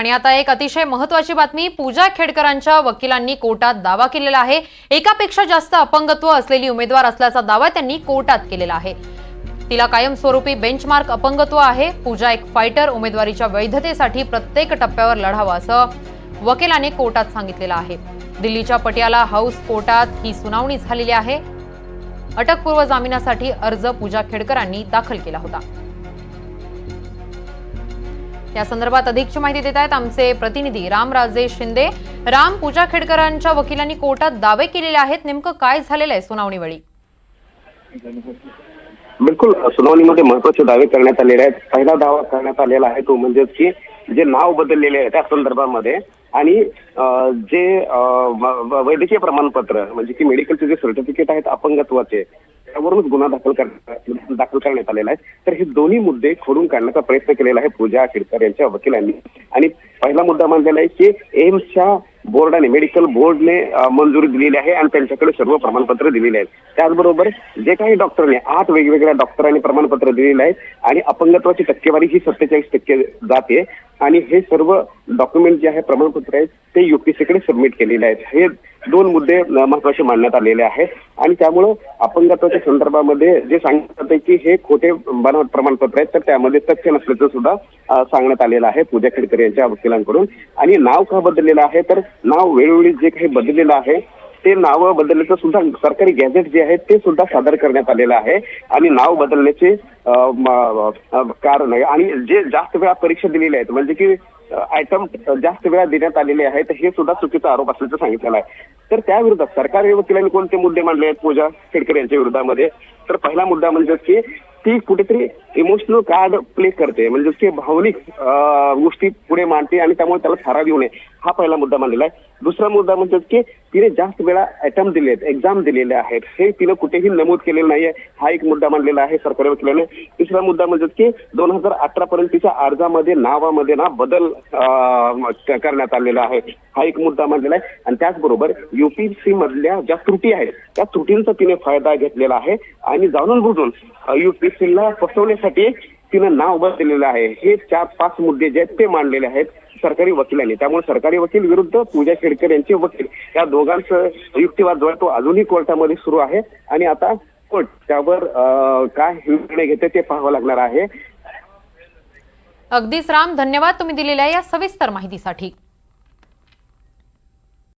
आणि आता एक अतिशय महत्वाची बातमी पूजा खेडकरांच्या वकिलांनी कोर्टात दावा केलेला आहे. एकापेक्षा जास्त अपंगत्व असलेली उमेदवार असल्याचा दावा त्यांनी कोर्टात केलेला आहे. तिला कायमस्वरूपी बेंचमार्क अपंगत्व आहे. पूजा एक फायटर उमेदवारीच्या वैधतेसाठी प्रत्येक टप्प्यावर लढावा असं वकिलाने कोर्टात सांगितलेलं आहे. दिल्लीच्या पटियाला हाऊस कोर्टात ही सुनावणी झालेली आहे. अटकपूर्व जामिनासाठी अर्ज पूजा खेडकरांनी दाखल केला होता. या संदर्भात अधिकची माहिती देत आहेत आमचे प्रतिनिधी रामराजे शिंदे. राम पूजा खेडकरांच्या वकिलांनी कोर्टात दावे केलेले आहेत. नेमकं काय झालेलं आहे सुनावणीवेळी? बिलकुल सुनावणीमध्ये महत्त्वाचे दावे करण्यात आलेले आहेत. पहिला दावा करण्यात आलेला आहे तो म्हणजे की जे नाव बदललेले आहे त्या संदर्भामध्ये आणि जे वैद्यकीय प्रमाणपत्र म्हणजे की मेडिकलचे जे सर्टिफिकेट आहेत अपंगत्वाचे त्यावरूनच गुन्हा दाखल करण्यात दाखल करण्यात आलेला आहे. तर हे दोन्ही मुद्दे खोडून काढण्याचा प्रयत्न केलेला आहे पूजा खेडकर यांच्या वकिलांनी. आणि पहिला मुद्दा मानलेला आहे की एम्सच्या बोर्डाने मेडिकल बोर्डने मंजुरी दिलेली आहे आणि त्यांच्याकडे सर्व प्रमाणपत्र दिलेले आहेत. त्याचबरोबर जे काही डॉक्टरने आठ वेगवेगळ्या डॉक्टरांनी प्रमाणपत्र दिलेले आहेत आणि अपंगत्वाची टक्केवारी ही सत्तेचाळीस टक्के जाते. आणि हे सर्व डॉक्युमेंट जे आहे प्रमाणपत्र आहेत ते युपीसीकडे सबमिट केलेले आहेत. हे दोन मुद्दे महत्त्वाचे मांडण्यात आलेले आहेत. आणि त्यामुळं अपंगत्वाच्या संदर्भामध्ये जे सांगण्यात जाते की हे खोटे बनावट प्रमाणपत्र आहेत तर त्यामध्ये तथ्य नसल्याचं सुद्धा सांगण्यात आलेलं आहे पूजा खेडकर यांच्या वकिलांकडून. आणि नाव का बदललेलं आहे? तर नाव वेळोवेळी जे काही बदललेलं आहे ते नाव बदलण्याचं सुद्धा सरकारी गॅझेट जे आहे ते सुद्धा सादर करण्यात आलेलं आहे. आणि नाव बदलण्याचे कारण आहे. आणि जे जास्त वेळा परीक्षा दिलेल्या आहेत म्हणजे की आयटम जास्त वेळा देण्यात आलेले आहेत हे सुद्धा चुकीचा आरोप असल्याचं सांगितलेलं आहे. तर त्या विरोधात सरकारी वकिलांनी कोणते मुद्दे मांडले आहेत पूजा खेडकर यांच्या विरोधामध्ये? तर पहिला मुद्दा म्हणजे की ती कुठेतरी इमोशनल कार्ड प्ले करते. म्हणजे की भावनिक गोष्टी पुढे मांडते आणि त्यामुळे त्याला थारा देऊ नये. हा पहिला मुद्दा मांडलेला आहे. दुसरा मुद्दा म्हणजे की तिने जास्त वेळा अटेम्प्ट दिले आहेत एक्झाम दिलेले आहेत. हे तिने कुठेही नमूद केलेलं नाहीये. हा एक मुद्दा मांडलेला आहे सरकारी वकिलाने. तिसरा मुद्दा म्हणजे की दोन हजार अठरा पर्यंत तिच्या अर्जामध्ये नावामध्ये ना बदल अं, करण्यात आलेला आहे. हा एक मुद्दा मांडलेला आहे. आणि त्याचबरोबर युपीएससी मधल्या ज्या त्रुटी आहेत त्या त्रुटींचा तिने फायदा घेतलेला आहे. आणि जाणून बुजून युपीसीला फसवण्यासाठी तिनं नाव बदललेलं आहे. हे चार पाच मुद्दे जे आहेत ते मांडलेले आहेत सरकारी वकिलांनी. त्यामुळे सरकारी वकील विरुद्ध पूजा खेडकर यांचे वकील या दोघांचं युक्तिवाद जो आहे तो अजूनही कोर्टामध्ये सुरू आहे. आणि आता कोर्ट त्यावर काय निर्णय घेते ते पाहावं लागणार आहे. अगदीच राम धन्यवाद. तुम्ही दिलेल्या या सविस्तर माहितीसाठी.